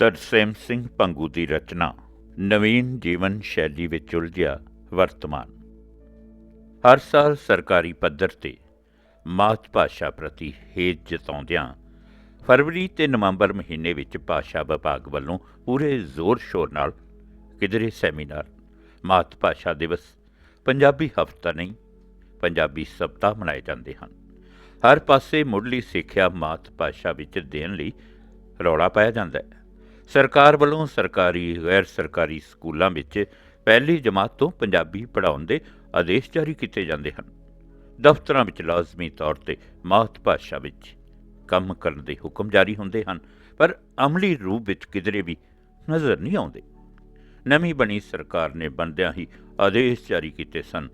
ਤਰਸੇਮ ਸਿੰਘ ਪੰਗੂ ਦੀ ਰਚਨਾ, ਨਵੀਨ ਜੀਵਨ ਸ਼ੈਲੀ ਵਿੱਚ ਉਲਝਿਆ ਵਰਤਮਾਨ। ਹਰ ਸਾਲ ਸਰਕਾਰੀ ਪੱਧਰ ਤੇ ਮਾਤ ਭਾਸ਼ਾ ਪ੍ਰਤੀ ਹੇਜ ਜਤਾਉਂਦਿਆਂ ਫਰਵਰੀ ਤੇ ਨਵੰਬਰ ਮਹੀਨੇ ਵਿੱਚ ਭਾਸ਼ਾ ਵਿਭਾਗ ਵੱਲੋਂ ਪੂਰੇ ਜ਼ੋਰ ਸ਼ੋਰ ਨਾਲ ਕਿਧਰੇ ਸੈਮੀਨਾਰ, ਮਾਤ ਭਾਸ਼ਾ ਦਿਵਸ, ਪੰਜਾਬੀ ਹਫ਼ਤਾ ਨਹੀਂ, ਪੰਜਾਬੀ ਸਪਤਾਹ ਮਨਾਏ ਜਾਂਦੇ ਹਨ। ਹਰ ਪਾਸੇ ਮੁੱਢਲੀ ਸਿੱਖਿਆ ਮਾਤ ਭਾਸ਼ਾ ਵਿੱਚ ਦੇਣ ਲਈ ਰੌਲਾ ਪਾਇਆ ਜਾਂਦਾ ਹੈ। ਸਰਕਾਰ ਵੱਲੋਂ ਸਰਕਾਰੀ, ਗੈਰ ਸਰਕਾਰੀ ਸਕੂਲਾਂ ਵਿੱਚ ਪਹਿਲੀ ਜਮਾਤ ਤੋਂ ਪੰਜਾਬੀ ਪੜ੍ਹਾਉਣ ਦੇ ਆਦੇਸ਼ ਜਾਰੀ ਕੀਤੇ ਜਾਂਦੇ ਹਨ। ਦਫ਼ਤਰਾਂ ਵਿੱਚ ਲਾਜ਼ਮੀ ਤੌਰ ਤੇ ਮਾਤ ਭਾਸ਼ਾ ਵਿੱਚ ਕੰਮ ਕਰਨ ਦੇ ਹੁਕਮ ਜਾਰੀ ਹੁੰਦੇ ਹਨ, ਪਰ ਅਮਲੀ ਰੂਪ ਵਿੱਚ ਕਿਧਰੇ ਵੀ ਨਜ਼ਰ ਨਹੀਂ ਆਉਂਦੇ। ਨਵੀਂ ਬਣੀ ਸਰਕਾਰ ਨੇ ਬੰਦਿਆਂ ਹੀ ਆਦੇਸ਼ ਜਾਰੀ ਕੀਤੇ ਸਨ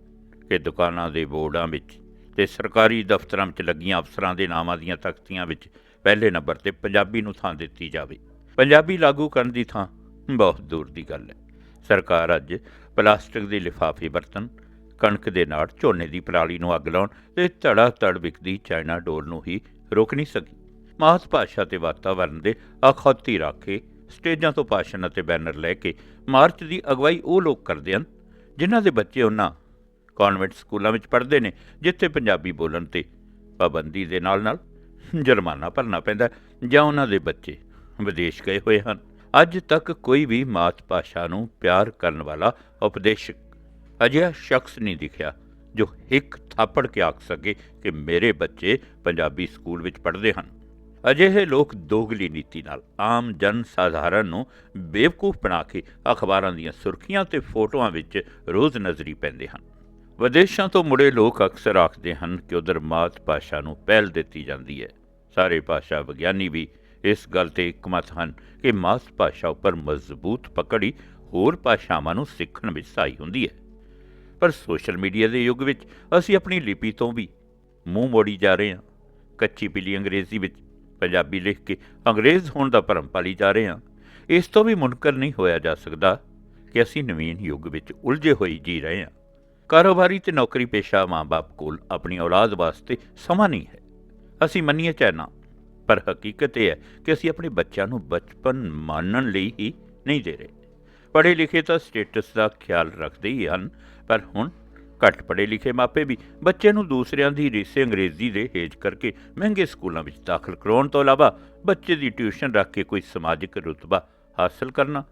ਕਿ ਦੁਕਾਨਾਂ ਦੇ ਬੋਰਡਾਂ ਵਿੱਚ ਤੇ ਸਰਕਾਰੀ ਦਫ਼ਤਰਾਂ ਵਿੱਚ ਲੱਗੀਆਂ ਅਫਸਰਾਂ ਦੇ ਨਾਮਾਂ ਦੀਆਂ ਤਖਤੀਆਂ ਵਿੱਚ ਪਹਿਲੇ ਨੰਬਰ ਤੇ ਪੰਜਾਬੀ ਨੂੰ ਥਾਂ ਦਿੱਤੀ ਜਾਵੇ। ਪੰਜਾਬੀ ਲਾਗੂ ਕਰਨ ਦੀ ਥਾਂ ਬਹੁਤ ਦੂਰ ਦੀ ਗੱਲ ਹੈ। ਸਰਕਾਰ ਅੱਜ ਪਲਾਸਟਿਕ ਦੇ ਲਿਫਾਫੇ ਵਰਤਣ, ਕਣਕ ਦੇ ਨਾੜ, ਝੋਨੇ ਦੀ ਪਰਾਲੀ ਨੂੰ ਅੱਗ ਲਾਉਣ ਤੇ ਧੜਾ ਧੜ ਵਿਕਦੀ ਚਾਈਨਾ ਡੋਰ ਨੂੰ ਹੀ ਰੋਕ ਨਹੀਂ ਸਕੀ। ਮਾਤ ਭਾਸ਼ਾ ਤੇ ਵਾਤਾਵਰਣ ਦੇ ਅਖੌਤੀ ਰਾਖੇ ਸਟੇਜਾਂ ਤੋਂ ਭਾਸ਼ਣ ਅਤੇ ਬੈਨਰ ਲੈ ਕੇ ਮਾਰਚ ਦੀ ਅਗਵਾਈ ਉਹ ਲੋਕ ਕਰਦੇ ਹਨ ਜਿਨ੍ਹਾਂ ਦੇ ਬੱਚੇ ਉਹਨਾਂ ਕਨਵੈਂਟ ਸਕੂਲਾਂ ਵਿੱਚ ਪੜ੍ਹਦੇ ਨੇ, ਜਿੱਥੇ ਪੰਜਾਬੀ ਬੋਲਣ ਤੇ ਪਾਬੰਦੀ ਦੇ ਨਾਲ-ਨਾਲ ਜੁਰਮਾਨਾ ਭਰਨਾ ਪੈਂਦਾ ਜਾਂ ਉਹਨਾਂ ਦੇ ਬੱਚੇ ਵਿਦੇਸ਼ ਗਏ ਹੋਏ ਹਨ। ਅੱਜ ਤੱਕ ਕੋਈ ਵੀ ਮਾਤ ਭਾਸ਼ਾ ਨੂੰ ਪਿਆਰ ਕਰਨ ਵਾਲਾ ਉਪਦੇਸ਼ਕ ਅਜਿਹਾ ਸ਼ਖਸ ਨਹੀਂ ਦਿਖਿਆ, ਜੋ ਇੱਕ ਥਾਪੜ ਕੇ ਆਖ ਸਕੇ ਕਿ ਮੇਰੇ ਬੱਚੇ ਪੰਜਾਬੀ ਸਕੂਲ ਵਿੱਚ ਪੜ੍ਹਦੇ ਹਨ। ਅਜਿਹੇ ਲੋਕ ਦੋਗਲੀ ਨੀਤੀ ਨਾਲ ਆਮ ਜਨ ਸਾਧਾਰਨ ਨੂੰ ਬੇਵਕੂਫ ਬਣਾ ਕੇ ਅਖਬਾਰਾਂ ਦੀਆਂ ਸੁਰਖੀਆਂ ਤੇ ਫੋਟੋਆਂ ਵਿੱਚ ਰੋਜ਼ ਨਜ਼ਰੀ ਪੈਂਦੇ ਹਨ। ਵਿਦੇਸ਼ਾਂ ਤੋਂ ਮੁੜੇ ਲੋਕ ਅਕਸਰ ਆਖਦੇ ਹਨ ਕਿ ਉਧਰ ਮਾਤ ਭਾਸ਼ਾ ਨੂੰ ਪਹਿਲ ਦਿੱਤੀ ਜਾਂਦੀ ਹੈ। ਸਾਰੇ ਭਾਸ਼ਾ ਵਿਗਿਆਨੀ ਵੀ ਇਸ ਗੱਲ ਤੇ ਇਕਮਤ ਹਨ ਕਿ ਮਾਤ ਭਾਸ਼ਾ ਉੱਪਰ ਮਜ਼ਬੂਤ ਪਕੜੀ ਹੋਰ ਭਾਸ਼ਾਵਾਂ ਨੂੰ ਸਿੱਖਣ ਵਿੱਚ ਸਹਾਈ ਹੁੰਦੀ ਹੈ। ਪਰ ਸੋਸ਼ਲ ਮੀਡੀਆ ਦੇ ਯੁੱਗ ਵਿੱਚ ਅਸੀਂ ਆਪਣੀ ਲਿਪੀ ਤੋਂ ਵੀ ਮੂੰਹ ਮੋੜੀ ਜਾ ਰਹੇ ਹਾਂ। ਕੱਚੀ ਪੀਲੀ ਅੰਗਰੇਜ਼ੀ ਵਿੱਚ ਪੰਜਾਬੀ ਲਿਖ ਕੇ ਅੰਗਰੇਜ਼ ਹੋਣ ਦਾ ਭਰਮ ਪਾਲੀ ਜਾ ਰਹੇ ਹਾਂ। ਇਸ ਤੋਂ ਵੀ ਮੁਨਕਰ ਨਹੀਂ ਹੋਇਆ ਜਾ ਸਕਦਾ ਕਿ ਅਸੀਂ ਨਵੀਨ ਯੁੱਗ ਵਿੱਚ ਉਲਝੇ ਹੋਏ ਜੀ ਰਹੇ ਹਾਂ। ਕਾਰੋਬਾਰੀ ਤੇ ਨੌਕਰੀ ਪੇਸ਼ਾ ਮਾਂ-ਬਾਪ ਕੋਲ ਆਪਣੀ ਔਲਾਦ ਵਾਸਤੇ ਸਮਾਂ ਨਹੀਂ ਹੈ। ਅਸੀਂ ਮੰਨੀਏ ਚਾਹੇ ਨਾ ਪਰ ਹਕੀਕਤ ਇਹ ਹੈ ਕਿ ਅਸੀਂ ਆਪਣੇ ਬੱਚਿਆਂ ਨੂੰ ਬਚਪਨ ਮਾਨਣ ਲਈ ਹੀ ਨਹੀਂ ਦੇ ਰਹੇ। ਪੜ੍ਹੇ ਲਿਖੇ ਤਾਂ ਸਟੇਟਸ ਦਾ ਖਿਆਲ ਰੱਖਦੇ ਹੀ ਹਨ, ਪਰ ਹੁਣ ਘੱਟ ਪੜ੍ਹੇ ਲਿਖੇ ਮਾਪੇ ਵੀ ਬੱਚੇ ਨੂੰ ਦੂਸਰਿਆਂ ਦੀ ਰੀਸੇ ਅੰਗਰੇਜ਼ੀ ਦੇ ਹੇਜ ਕਰਕੇ ਮਹਿੰਗੇ ਸਕੂਲਾਂ ਵਿੱਚ ਦਾਖਲ ਕਰਾਉਣ ਤੋਂ ਇਲਾਵਾ ਬੱਚੇ ਦੀ ਟਿਊਸ਼ਨ ਰੱਖ ਕੇ ਕੋਈ ਸਮਾਜਿਕ ਰੁਤਬਾ ਹਾਸਲ ਕਰਨਾ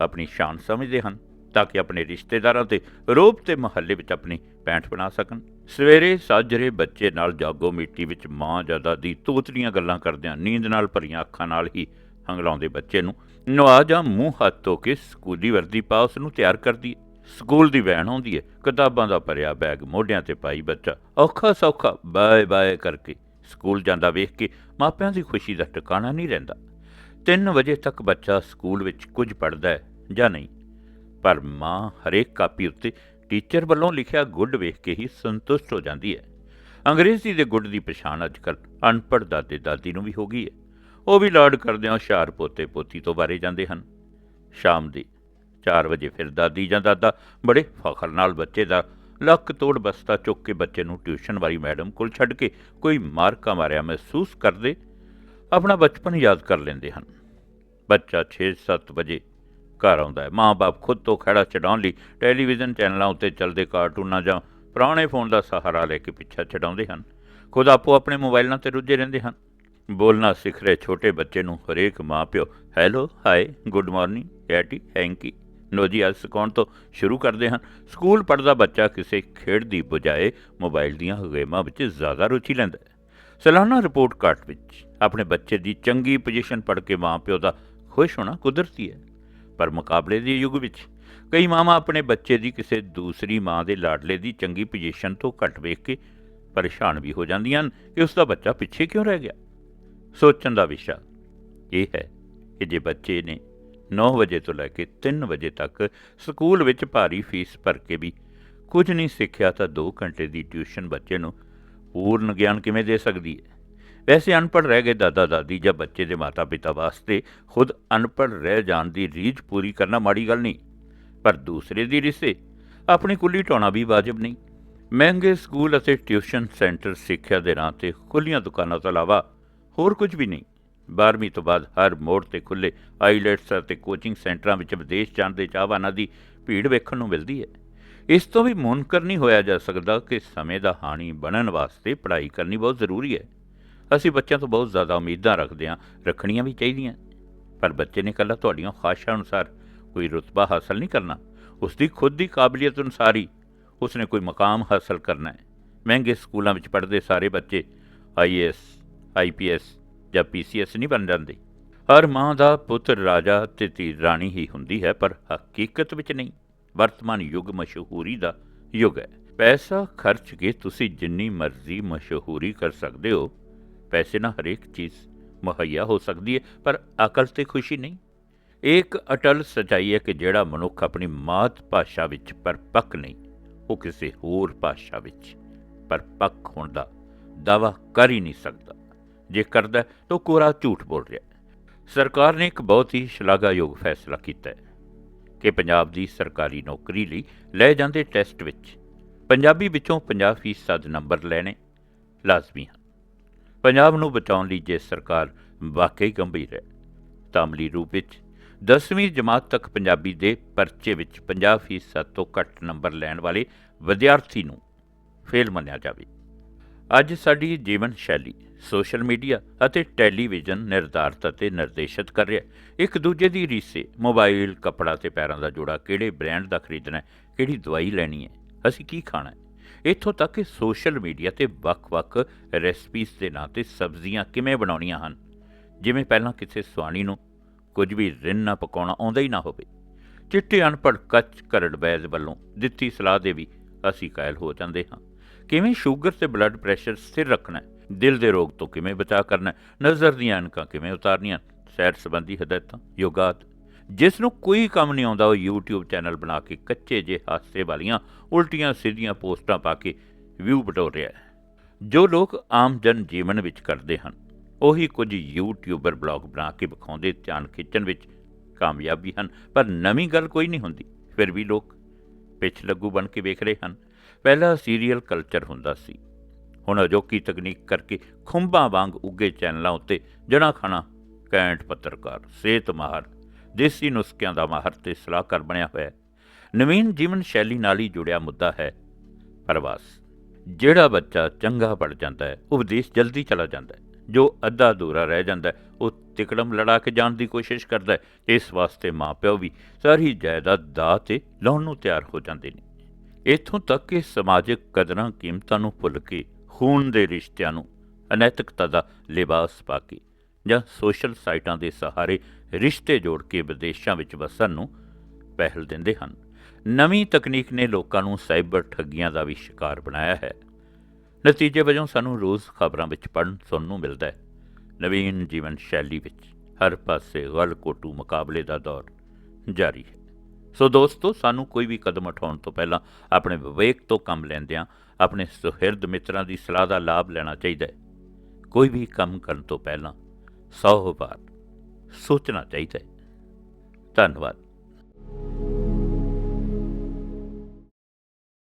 ਆਪਣੀ ਸ਼ਾਨ ਸਮਝਦੇ ਹਨ। ਤਾਂ ਕਿ ਆਪਣੇ ਰਿਸ਼ਤੇਦਾਰਾਂ ਤੇ ਰੋਬ ਤੇ ਮਹੱਲੇ ਵਿੱਚ ਆਪਣੀ ਪੈਂਠ ਬਣਾ ਸਕਣ। ਸਵੇਰੇ ਸਾਜਰੇ ਬੱਚੇ ਨਾਲ ਜਾਗੋ ਮਿੱਟੀ ਵਿੱਚ ਮਾਂ ਜਾਂ ਦਾਦੀ ਤੋਤਲੀਆਂ ਗੱਲਾਂ ਕਰਦਿਆਂ ਨੀਂਦ ਨਾਲ ਭਰੀਆਂ ਅੱਖਾਂ ਨਾਲ ਹੀ ਹੰਗਲਾਉਂਦੇ ਬੱਚੇ ਨੂੰ, ਨਵਾ ਜਾਂ ਮੂੰਹ ਹੱਥ ਧੋ ਕੇ ਸਕੂਲੀ ਵਰਦੀ ਪਾ ਉਸ ਨੂੰ ਤਿਆਰ ਕਰਦੀ ਹੈ। ਸਕੂਲ ਦੀ ਵੈਨ ਆਉਂਦੀ ਹੈ, ਕਿਤਾਬਾਂ ਦਾ ਭਰਿਆ ਬੈਗ ਮੋਢਿਆਂ ਤੇ ਪਾਈ ਬੱਚਾ ਔਖਾ ਸੌਖਾ ਬਾਏ ਬਾਏ ਕਰਕੇ ਸਕੂਲ ਜਾਂਦਾ ਵੇਖ ਕੇ ਮਾਪਿਆਂ ਦੀ ਖੁਸ਼ੀ ਦਾ ਟਿਕਾਣਾ ਨਹੀਂ ਰਹਿੰਦਾ। 3 ਵਜੇ ਤੱਕ ਬੱਚਾ ਸਕੂਲ ਵਿੱਚ ਕੁਝ ਪੜ੍ਹਦਾ ਹੈ ਜਾਂ ਨਹੀਂ? ਪਰ ਮਾਂ ਹਰੇਕ ਕਾਪੀ ਉੱਤੇ ਟੀਚਰ ਵੱਲੋਂ ਲਿਖਿਆ ਗੁੱਡ ਵੇਖ ਕੇ ਹੀ ਸੰਤੁਸ਼ਟ ਹੋ ਜਾਂਦੀ ਹੈ। ਅੰਗਰੇਜ਼ੀ ਦੇ ਗੁੱਡ ਦੀ ਪਛਾਣ ਅੱਜਕੱਲ ਅਨਪੜ੍ਹ ਦਾਦੇ ਦਾਦੀ ਨੂੰ ਵੀ ਹੋ ਗਈ ਹੈ। ਉਹ ਵੀ ਲਾਡ ਕਰਦਿਆਂ ਹੁਸ਼ਿਆਰ ਪੋਤੇ ਪੋਤੀ ਤੋਂ ਬਾਰੇ ਜਾਂਦੇ ਹਨ। ਸ਼ਾਮ ਦੀ 4 ਵਜੇ ਫਿਰ ਦਾਦੀ ਜਾਂ ਦਾਦਾ ਬੜੇ ਫਖਰ ਨਾਲ ਬੱਚੇ ਦਾ ਲੱਕ ਤੋੜ ਬਸਤਾ ਚੁੱਕ ਕੇ ਬੱਚੇ ਨੂੰ ਟਿਊਸ਼ਨ ਵਾਲੀ ਮੈਡਮ ਕੋਲ ਛੱਡ ਕੇ ਕੋਈ ਮਾਰਕਾ ਮਾਰਿਆ ਮਹਿਸੂਸ ਕਰਦੇ ਆਪਣਾ ਬਚਪਨ ਯਾਦ ਕਰ ਲੈਂਦੇ ਹਨ। ਬੱਚਾ 6-7 ਵਜੇ ਘਰ ਆਉਂਦਾ ਹੈ। ਮਾਂ-ਬਾਪ ਖੁਦ ਤੋਂ ਖੜਾ ਛਡਾਉਣ ਲਈ ਟੈਲੀਵਿਜ਼ਨ ਚੈਨਲਾਂ ਉੱਤੇ ਚੱਲਦੇ ਕਾਰਟੂਨਾਂ ਜਾਂ ਪੁਰਾਣੇ ਫੋਨ ਦਾ ਸਹਾਰਾ ਲੈ ਕੇ ਪਿੱਛਾ ਛਡਾਉਂਦੇ ਹਨ। ਖੁਦ ਆਪੋ ਆਪਣੇ ਮੋਬਾਈਲਾਂ ਤੇ ਰੁੱਝੇ ਰਹਿੰਦੇ ਹਨ। ਬੋਲਣਾ ਸਿੱਖ ਰਹੇ ਛੋਟੇ ਬੱਚੇ ਨੂੰ ਹਰੇਕ ਮਾਂ-ਪਿਓ, ਹੈਲੋ ਹਾਈ ਗੁੱਡ ਮਾਰਨਿੰਗ ਐਟੀ ਥੈਂਕੀ ਨੋਜੀ ਅੱਜ ਸਿਖਾਉਣ ਤੋਂ ਸ਼ੁਰੂ ਕਰਦੇ ਹਨ ਸਕੂਲ ਪੜ੍ਹਦਾ ਬੱਚਾ ਕਿਸੇ ਖੇਡ ਦੀ ਬਜਾਏ ਮੋਬਾਈਲ ਦੀਆਂ ਗੇਮਾਂ ਵਿੱਚ ਜ਼ਿਆਦਾ ਰੁਚੀ ਲੈਂਦਾ ਹੈ। ਸਾਲਾਨਾ ਰਿਪੋਰਟ ਕਾਰਡ ਵਿੱਚ ਆਪਣੇ ਬੱਚੇ ਦੀ ਚੰਗੀ ਪੋਜੀਸ਼ਨ ਪੜ੍ਹ ਕੇ ਮਾਂ-ਪਿਓ ਦਾ ਖੁਸ਼ ਹੋਣਾ ਕੁਦਰਤੀ ਹੈ। ਪਰ ਮੁਕਾਬਲੇ ਦੇ ਯੁੱਗ ਵਿੱਚ ਕਈ ਮਾਵਾਂ ਆਪਣੇ ਬੱਚੇ ਦੀ ਕਿਸੇ ਦੂਸਰੀ ਮਾਂ ਦੇ ਲਾਡਲੇ ਦੀ ਚੰਗੀ ਪੋਜੀਸ਼ਨ ਤੋਂ ਘੱਟ ਵੇਖ ਕੇ ਪਰੇਸ਼ਾਨ ਵੀ ਹੋ ਜਾਂਦੀਆਂ ਹਨ ਕਿ ਉਸ ਦਾ ਬੱਚਾ ਪਿੱਛੇ ਕਿਉਂ ਰਹਿ ਗਿਆ। ਸੋਚਣ ਦਾ ਵਿਸ਼ਾ ਇਹ ਹੈ ਕਿ ਜੇ ਬੱਚੇ ਨੇ 9 ਵਜੇ ਤੋਂ ਲੈ ਕੇ 3 ਵਜੇ ਤੱਕ ਸਕੂਲ ਵਿੱਚ ਭਾਰੀ ਫੀਸ ਭਰ ਕੇ ਵੀ ਕੁਝ ਨਹੀਂ ਸਿੱਖਿਆ ਤਾਂ 2 ਘੰਟੇ ਦੀ ਟਿਊਸ਼ਨ ਬੱਚੇ ਨੂੰ ਪੂਰਨ ਗਿਆਨ ਕਿਵੇਂ ਦੇ ਸਕਦੀ ਹੈ? ਵੈਸੇ ਅਨਪੜ੍ਹ ਰਹਿ ਗਏ ਦਾਦਾ ਦਾਦੀ ਜਾਂ ਬੱਚੇ ਦੇ ਮਾਤਾ-ਪਿਤਾ ਵਾਸਤੇ ਖੁਦ ਅਨਪੜ੍ਹ ਰਹਿ ਜਾਣ ਦੀ ਰੀਝ ਪੂਰੀ ਕਰਨਾ ਮਾੜੀ ਗੱਲ ਨਹੀਂ, ਪਰ ਦੂਸਰੇ ਦੀ ਰਿਸੇ, ਆਪਣੀ ਕੁੱਲੀ ਢਾਉਣਾ ਵੀ ਵਾਜਬ ਨਹੀਂ। ਮਹਿੰਗੇ ਸਕੂਲ ਅਤੇ ਟਿਊਸ਼ਨ ਸੈਂਟਰ ਸਿੱਖਿਆ ਦੇ ਨਾਂ ਤੇ ਖੁੱਲੀਆਂ ਦੁਕਾਨਾਂ ਤੋਂ ਇਲਾਵਾ ਹੋਰ ਕੁਝ ਵੀ ਨਹੀਂ। 12ਵੀਂ ਤੋਂ ਬਾਅਦ ਹਰ ਮੋੜ ਤੇ ਖੁੱਲੇ ਆਈਲੈਟਸ ਅਤੇ ਕੋਚਿੰਗ ਸੈਂਟਰਾਂ ਵਿੱਚ ਵਿਦੇਸ਼ ਜਾਣ ਦੇ ਚਾਹਵਾਨਾਂ ਦੀ ਭੀੜ ਵੇਖਣ ਨੂੰ ਮਿਲਦੀ ਹੈ। ਇਸ ਤੋਂ ਵੀ ਮੁਨਕਰ ਨਹੀਂ ਹੋਇਆ ਜਾ ਸਕਦਾ ਕਿ ਸਮੇਂ ਦਾ ਹਾਣੀ ਬਣਨ ਵਾਸਤੇ ਪੜ੍ਹਾਈ ਕਰਨੀ ਬਹੁਤ ਜ਼ਰੂਰੀ ਹੈ। ਅਸੀਂ ਬੱਚਿਆਂ ਤੋਂ ਬਹੁਤ ਜ਼ਿਆਦਾ ਉਮੀਦਾਂ ਰੱਖਦੇ ਹਾਂ, ਰੱਖਣੀਆਂ ਵੀ ਚਾਹੀਦੀਆਂ। ਪਰ ਬੱਚੇ ਨੇ ਇਕੱਲਾ ਤੁਹਾਡੀਆਂ ਖਾਸ਼ਾਂ ਅਨੁਸਾਰ ਕੋਈ ਰੁਤਬਾ ਹਾਸਲ ਨਹੀਂ ਕਰਨਾ। ਉਸ ਦੀ ਖੁਦ ਦੀ ਕਾਬਲੀਅਤ ਅਨੁਸਾਰ ਹੀ ਉਸਨੇ ਕੋਈ ਮਕਾਮ ਹਾਸਲ ਕਰਨਾ ਹੈ। ਮਹਿੰਗੇ ਸਕੂਲਾਂ ਵਿੱਚ ਪੜ੍ਹਦੇ ਸਾਰੇ ਬੱਚੇ ਆਈਏਐਸ ਆਈਪੀਐਸ ਜਾਂ ਪੀਸੀਐਸ ਨਹੀਂ ਬਣ ਜਾਂਦੇ। ਹਰ ਮਾਂ ਦਾ ਪੁੱਤਰ ਰਾਜਾ ਤੇ ਧੀ ਰਾਣੀ ਹੀ ਹੁੰਦੀ ਹੈ, ਪਰ ਹਕੀਕਤ ਵਿੱਚ ਨਹੀਂ। ਵਰਤਮਾਨ ਯੁੱਗ ਮਸ਼ਹੂਰੀ ਦਾ ਯੁੱਗ ਹੈ। ਪੈਸਾ ਖਰਚ ਕੇ ਤੁਸੀਂ ਜਿੰਨੀ ਮਰਜ਼ੀ ਮਸ਼ਹੂਰੀ ਕਰ ਸਕਦੇ ਹੋ ਪੈਸੇ ਨਾਲ ਹਰੇਕ ਚੀਜ਼ ਮੁਹੱਈਆ ਹੋ ਸਕਦੀ ਹੈ, ਪਰ ਅਕਲ ਤੇ ਖੁਸ਼ੀ ਨਹੀਂ। ਇਹ ਇੱਕ ਅਟਲ ਸਚਾਈ ਹੈ ਕਿ ਜਿਹੜਾ ਮਨੁੱਖ ਆਪਣੀ ਮਾਤ ਭਾਸ਼ਾ ਵਿੱਚ ਪਰਪੱਕ ਨਹੀਂ, ਉਹ ਕਿਸੇ ਹੋਰ ਭਾਸ਼ਾ ਵਿੱਚ ਪਰਪੱਕ ਹੋਣ ਦਾ ਦਾਵਾ ਕਰ ਹੀ ਨਹੀਂ ਸਕਦਾ। ਜੇ ਕਰਦਾ ਤਾਂ ਉਹ ਕੋਰਾ ਝੂਠ ਬੋਲ ਰਿਹਾ ਸਰਕਾਰ ਨੇ ਇੱਕ ਬਹੁਤ ਹੀ ਸ਼ਲਾਘਾਯੋਗ ਫੈਸਲਾ ਕੀਤਾ ਹੈ ਕਿ ਪੰਜਾਬ ਦੀ ਸਰਕਾਰੀ ਨੌਕਰੀ ਲਈ ਲਏ ਜਾਂਦੇ ਟੈਸਟ ਵਿੱਚ ਪੰਜਾਬੀ ਵਿੱਚੋਂ 50% ਨੰਬਰ ਲੈਣੇ ਲਾਜ਼ਮੀ ਹਨ। ਪੰਜਾਬ ਨੂੰ ਬਚਾਉਣ ਲਈ ਜੇ ਸਰਕਾਰ ਵਾਕਈ ਗੰਭੀਰ ਹੈ, ਤਾਂ ਅਮਲੀ ਰੂਪ ਵਿੱਚ 10ਵੀਂ ਜਮਾਤ ਤੱਕ ਪੰਜਾਬੀ ਦੇ ਪਰਚੇ ਵਿੱਚ 50% ਤੋਂ ਘੱਟ ਨੰਬਰ ਲੈਣ ਵਾਲੇ ਵਿਦਿਆਰਥੀ ਨੂੰ ਫੇਲ ਮੰਨਿਆ ਜਾਵੇ। ਅੱਜ ਸਾਡੀ ਜੀਵਨ ਸ਼ੈਲੀ, ਸੋਸ਼ਲ ਮੀਡੀਆ ਅਤੇ ਟੈਲੀਵਿਜ਼ਨ ਨਿਰਧਾਰਤ ਅਤੇ ਨਿਰਦੇਸ਼ਿਤ ਕਰ ਰਿਹਾ ਇੱਕ ਦੂਜੇ ਦੀ ਰੀਸੇ, ਮੋਬਾਈਲ, ਕੱਪੜਾ ਤੇ ਪੈਰਾਂ ਦਾ ਜੋੜਾ ਕਿਹੜੇ ਬ੍ਰਾਂਡ ਦਾ ਖਰੀਦਣਾ ਹੈ, ਕਿਹੜੀ ਦਵਾਈ ਲੈਣੀ ਹੈ, ਅਸੀਂ ਕੀ ਖਾਣਾ ਹੈ? ਇੱਥੋਂ ਤੱਕ ਕਿ ਸੋਸ਼ਲ ਮੀਡੀਆ ਤੇ ਵੱਖ-ਵੱਖ ਰੈਸਪੀਜ਼ ਦੇ ਨਾਂ ਤੇ ਸਬਜ਼ੀਆਂ ਕਿਵੇਂ ਬਣਾਉਣੀਆਂ ਹਨ? ਜਿਵੇਂ ਪਹਿਲਾਂ ਕਿਸੇ ਸੁਆਣੀ ਨੂੰ ਕੁਝ ਵੀ ਰਿੰਨ ਨਾ ਪਕਾਉਣਾ ਆਉਂਦਾ ਹੀ ਨਾ ਹੋਵੇ। ਚਿੱਟੇ ਅਨਪੜ੍ਹ ਕੱਚ ਕਰੜ ਬੈਜ਼ ਵੱਲੋਂ ਦਿੱਤੀ ਸਲਾਹ ਦੇ ਵੀ ਅਸੀਂ ਕਾਇਲ ਹੋ ਜਾਂਦੇ ਹਾਂ। ਕਿਵੇਂ ਸ਼ੂਗਰ ਤੇ ਬਲੱਡ ਪ੍ਰੈਸ਼ਰ ਸਥਿਰ ਰੱਖਣਾ ਦਿਲ ਦੇ ਰੋਗ ਤੋਂ ਕਿਵੇਂ ਬਚਾਅ ਕਰਨਾ ਨਜ਼ਰ ਦੀਆਂ ਐਨਕਾਂ ਕਿਵੇਂ ਉਤਾਰਨੀਆਂ ਸੈਰ ਸੰਬੰਧੀ ਹਦਾਇਤਾਂ? ਯੋਗਾਤ? ਜਿਸ ਨੂੰ ਕੋਈ ਕੰਮ ਨਹੀਂ ਆਉਂਦਾ, ਉਹ YouTube ਚੈਨਲ ਬਣਾ ਕੇ ਕੱਚੇ ਜਿਹੇ ਹਾਸੇ ਵਾਲੀਆਂ ਉਲਟੀਆਂ ਸਿੱਧੀਆਂ ਪੋਸਟਾਂ ਪਾ ਕੇ ਵਿਊ ਬਟੋਰ ਰਿਹਾ ਹੈ। ਜੋ ਲੋਕ ਆਮ ਜਨ ਜੀਵਨ ਵਿੱਚ ਕਰਦੇ ਹਨ, ਉਹੀ ਕੁਝ ਯੂਟਿਊਬਰ ਬਲੌਗ ਬਣਾ ਕੇ ਵਿਖਾਉਂਦੇ, ਧਿਆਨ ਖਿੱਚਣ ਵਿੱਚ ਕਾਮਯਾਬ ਵੀ ਹਨ, ਪਰ ਨਵੀਂ ਗੱਲ ਕੋਈ ਨਹੀਂ ਹੁੰਦੀ। ਫਿਰ ਵੀ ਲੋਕ ਪਿੱਛ ਲੱਗੂ ਬਣ ਕੇ ਵੇਖ ਰਹੇ ਹਨ। ਪਹਿਲਾਂ ਸੀਰੀਅਲ ਕਲਚਰ ਹੁੰਦਾ ਸੀ। ਹੁਣ ਅਜੋਕੀ ਤਕਨੀਕ ਕਰਕੇ ਖੁੰਬਾਂ ਵਾਂਗ ਉੱਗੇ ਚੈਨਲਾਂ ਉੱਤੇ ਜਣਾ ਖਾਣਾ ਕੈਂਟ ਪੱਤਰਕਾਰ ਸਿਹਤ ਮਾਹਰ ਦੇਸੀ ਨੁਸਖਿਆਂ ਦਾ ਮਾਹਰ ਤੇ ਸਲਾਹਕਾਰ ਬਣਿਆ ਹੋਇਆ ਹੈ। ਨਵੀਨ ਜੀਵਨ ਸ਼ੈਲੀ ਨਾਲ ਹੀ ਜੁੜਿਆ ਮੁੱਦਾ ਹੈ ਪ੍ਰਵਾਸ। ਜਿਹੜਾ ਬੱਚਾ ਚੰਗਾ ਪੜ ਜਾਂਦਾ ਹੈ, ਉਹ ਵਿਦੇਸ਼ ਜਲਦੀ ਚਲਾ ਜਾਂਦਾ ਹੈ। ਜੋ ਅੱਧਾ ਅਧੂਰਾ ਰਹਿ ਜਾਂਦਾ ਉਹ ਤਿਕੜਮ ਲੜਾ ਕੇ ਜਾਣ ਦੀ ਕੋਸ਼ਿਸ਼ ਕਰਦਾ ਹੈ। ਇਸ ਵਾਸਤੇ ਮਾਪਿਓ ਵੀ ਸਾਰੀ ਜਾਇਦਾਦ ਦਾ ਤੇ ਲਾਉਣ ਨੂੰ ਤਿਆਰ ਹੋ ਜਾਂਦੇ ਨੇ। ਇੱਥੋਂ ਤੱਕ ਕਿ ਸਮਾਜਿਕ ਕਦਰਾਂ ਕੀਮਤਾਂ ਨੂੰ ਭੁੱਲ ਕੇ ਖੂਨ ਦੇ ਰਿਸ਼ਤਿਆਂ ਨੂੰ ਅਨੈਤਿਕਤਾ ਦਾ ਲਿਬਾਸ ਪਾ ਕੇ ਜਾਂ ਸੋਸ਼ਲ ਸਾਈਟਾਂ ਦੇ ਸਹਾਰੇ ਰਿਸ਼ਤੇ ਜੋੜ ਕੇ ਵਿਦੇਸ਼ਾਂ ਵਿੱਚ ਵਸਣ ਨੂੰ ਪਹਿਲ ਦਿੰਦੇ ਹਨ। ਨਵੀਂ ਤਕਨੀਕ ਨੇ ਲੋਕਾਂ ਨੂੰ ਸਾਈਬਰ ਠੱਗੀਆਂ ਦਾ ਵੀ ਸ਼ਿਕਾਰ ਬਣਾਇਆ ਹੈ। ਨਤੀਜੇ ਵਜੋਂ ਸਾਨੂੰ ਰੋਜ਼ ਖਬਰਾਂ ਵਿੱਚ ਪੜ੍ਹਨ, ਸੁਣਨ ਨੂੰ ਮਿਲਦਾ ਹੈ। ਨਵੀਨ ਜੀਵਨ ਸ਼ੈਲੀ ਵਿੱਚ ਹਰ ਪਾਸੇ ਗਲ ਕੋਟੂ ਮੁਕਾਬਲੇ ਦਾ ਦੌਰ ਜਾਰੀ ਹੈ। ਸੋ ਦੋਸਤੋ, ਸਾਨੂੰ ਕੋਈ ਵੀ ਕਦਮ ਉਠਾਉਣ ਤੋਂ ਪਹਿਲਾਂ ਆਪਣੇ ਵਿਵੇਕ ਤੋਂ ਕੰਮ ਲੈਂਦਿਆਂ ਆਪਣੇ ਸੁਹਿਰਦ ਮਿੱਤਰਾਂ ਦੀ ਸਲਾਹ ਦਾ ਲਾਭ ਲੈਣਾ ਚਾਹੀਦਾ ਹੈ। ਕੋਈ ਵੀ ਕੰਮ ਕਰਨ ਤੋਂ ਪਹਿਲਾਂ 100 ਵਾਰ ਸੋਚਣਾ ਚਾਹੀਦਾ ਹੈ। ਧੰਨਵਾਦ।